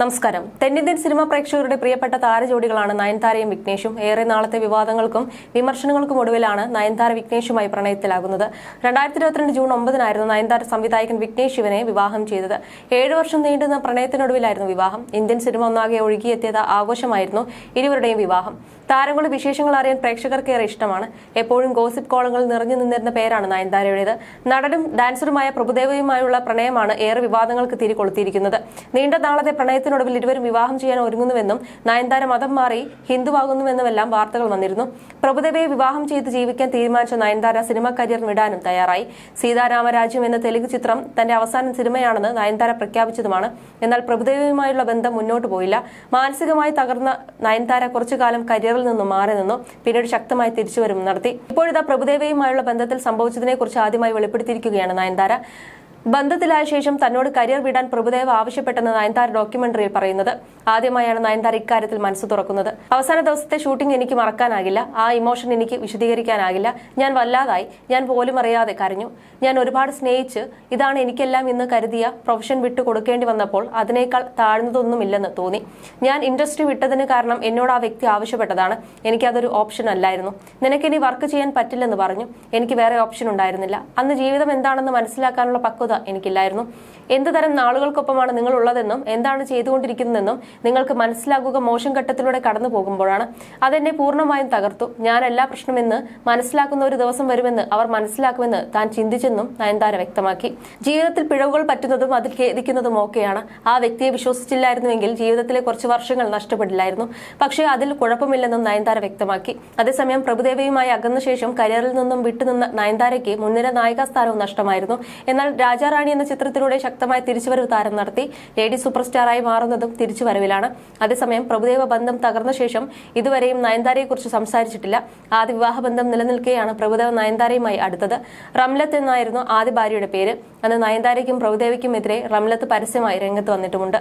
നമസ്കാരം. തെന്നിന്ത്യൻ സിനിമാ പ്രേക്ഷകരുടെ പ്രിയപ്പെട്ട താരജോഡികളാണ് നയൻതാരയും വിഘ്നേഷും. ഏറെ നാളത്തെ വിവാദങ്ങൾക്കും വിമർശനങ്ങൾക്കും ഒടുവിലാണ് നയൻതാര വിഘ്നേഷുമായി പ്രണയത്തിലാകുന്നത്. രണ്ടായിരത്തി ഇരുപത്തിരണ്ട് ജൂൺ ഒമ്പതിനായിരുന്നു നയൻതാര സംവിധായകൻ വിഘ്നേഷ് ശിവനെ വിവാഹം ചെയ്തത്. ഏഴു വർഷം നീണ്ടുന്ന പ്രണയത്തിനൊടുവിലായിരുന്നു വിവാഹം. ഇന്ത്യൻ സിനിമ ഒന്നാകെ ഒഴുകിയെത്തിയത് ആഘോഷമായിരുന്നു ഇരുവരുടെയും വിവാഹം. താരങ്ങളുടെ വിശേഷങ്ങൾ അറിയാൻ പ്രേക്ഷകർക്ക് ഏറെ ഇഷ്ടമാണ്. എപ്പോഴും ഗോസിപ്പ് കോളങ്ങൾ നിറഞ്ഞു നിന്നിരുന്ന പേരാണ് നയൻതാരയുടേത്. നടനും ഡാൻസറുമായ പ്രഭുദേവയുമായുള്ള പ്രണയമാണ് ഏറെ വിവാദങ്ങൾക്ക് തിരികൊളുത്തിയിരിക്കുന്നത് നീണ്ട നാളത്തെ പ്രണയത്തിനൊടുവിൽ ഇരുവരും വിവാഹം ചെയ്യാൻ ഒരുങ്ങുന്നുവെന്നും നയൻതാര മതം മാറി ഹിന്ദുവാകുന്നുവെന്നുമെല്ലാം വാർത്തകൾ വന്നിരുന്നു. പ്രഭുദേവയെ വിവാഹം ചെയ്ത് ജീവിക്കാൻ തീരുമാനിച്ച നയൻതാര സിനിമാ കരിയർ വിടാനും തയ്യാറായി. സീതാരാമരാജ്യം എന്ന തെലുങ്ക് ചിത്രം തന്റെ അവസാന സിനിമയാണെന്ന് നയൻതാര പ്രഖ്യാപിച്ചതുമാണ്. എന്നാൽ പ്രഭുദേവയുമായുള്ള ബന്ധം മുന്നോട്ട് പോയില്ല. മാനസികമായി തകർന്ന നയൻതാര കുറച്ചു കാലം കരിയറിൽ നിന്നും മാറി നിന്നു. പിന്നീട് ശക്തമായി തിരിച്ചുവരും നടത്തി. ഇപ്പോഴിതാ പ്രഭുദേവയുമായുള്ള ബന്ധത്തിൽ സംഭവിച്ചതിനെക്കുറിച്ച് ആദ്യമായി വെളിപ്പെടുത്തിയിരിക്കുകയാണ് നയൻതാര. ബന്ധത്തിലായ ശേഷം തന്നോട് കരിയർ വിടാൻ പ്രഭുദേവ ആവശ്യപ്പെട്ടെന്ന് നയൻതാര ഡോക്യുമെന്ററിയിൽ പറയുന്നത്. ആദ്യമായാണ് നയൻതാര ഇക്കാര്യത്തിൽ മനസ്സ് തുറക്കുന്നത്. അവസാന ദിവസത്തെ ഷൂട്ടിംഗ് എനിക്ക് മറക്കാനാകില്ല. ആ ഇമോഷൻ എനിക്ക് വിശദീകരിക്കാനാകില്ല. ഞാൻ വല്ലാതായി. ഞാൻ പോലും അറിയാതെ കരഞ്ഞു. ഞാൻ ഒരുപാട് സ്നേഹിച്ച് ഇതാണ് എനിക്കെല്ലാം ഇന്ന് കരുതിയ പ്രൊഫഷൻ വിട്ടു കൊടുക്കേണ്ടി വന്നപ്പോൾ അതിനേക്കാൾ താഴ്ന്നതൊന്നുമില്ലെന്ന് തോന്നി. ഞാൻ ഇൻഡസ്ട്രി വിട്ടതിന് കാരണം എന്നോട് ആ വ്യക്തി ആവശ്യപ്പെട്ടതാണ്. എനിക്കതൊരു ഓപ്ഷൻ അല്ലായിരുന്നു. നിനക്കിനി വർക്ക് ചെയ്യാൻ പറ്റില്ലെന്ന് പറഞ്ഞു. എനിക്ക് വേറെ ഓപ്ഷൻ ഉണ്ടായിരുന്നില്ല. അന്ന് ജീവിതം എന്താണെന്ന് മനസ്സിലാക്കാനുള്ള പക്വത എനിക്കില്ലായിരുന്നു. എന്ത് തരം നാളുകൾക്കൊപ്പമാണ് നിങ്ങൾ ഉള്ളതെന്നും എന്താണ് ചെയ്തുകൊണ്ടിരിക്കുന്നതെന്നും നിങ്ങൾക്ക് മനസ്സിലാക്കുക മോശം ഘട്ടത്തിലൂടെ കടന്നു പോകുമ്പോഴാണ്. അതെന്നെ പൂർണമായും തകർത്തു. ഞാൻ എല്ലാ പ്രശ്നമെന്ന് മനസ്സിലാക്കുന്ന ഒരു ദിവസം വരുമെന്ന് അവർ മനസ്സിലാക്കുമെന്ന് താൻ ചിന്തിച്ചെന്നും നയൻതാര വ്യക്തമാക്കി. ജീവിതത്തിൽ പിഴവുകൾ പറ്റുന്നതും അതിൽ ഖേദിക്കുന്നതും ഒക്കെയാണ്. ആ വ്യക്തിയെ വിശ്വസിച്ചില്ലായിരുന്നുവെങ്കിൽ ജീവിതത്തിലെ കുറച്ച് വർഷങ്ങൾ നഷ്ടപ്പെടില്ലായിരുന്നു. പക്ഷേ അതിൽ കുഴപ്പമില്ലെന്നും നയൻതാര വ്യക്തമാക്കി. അതേസമയം പ്രഭുദേവയുമായി അകന്ന ശേഷം കരിയറിൽ നിന്നും വിട്ടുനിന്ന നയൻതാരയ്ക്ക് മുൻനിര നായികാ സ്ഥാനവും നഷ്ടമായിരുന്നു. എന്നാൽ രാജാറാണി എന്ന ചിത്രത്തിലൂടെ ശക്തമായ തിരിച്ചുവരവ് താരം നടത്തി. ലേഡി സൂപ്പർ സ്റ്റാറായി മാറുന്നതും തിരിച്ചുവരവിലാണ്. അതേസമയം പ്രഭുദേവ ബന്ധം തകർന്ന ശേഷം ഇതുവരെയും നയൻതാരയെക്കുറിച്ച് സംസാരിച്ചിട്ടില്ല. ആദ്യ വിവാഹ ബന്ധം നിലനിൽക്കെയാണ് പ്രഭുദേവ നയൻതാരയുമായി അടുത്തത്. റംലത്ത് എന്നായിരുന്നു ആദ്യ ഭാര്യയുടെ പേര്. അന്ന് നയൻതാരയ്ക്കും പ്രഭുദേവയ്ക്കും എതിരെ റംലത്ത് പരസ്യമായി രംഗത്ത് വന്നിട്ടുമുണ്ട്.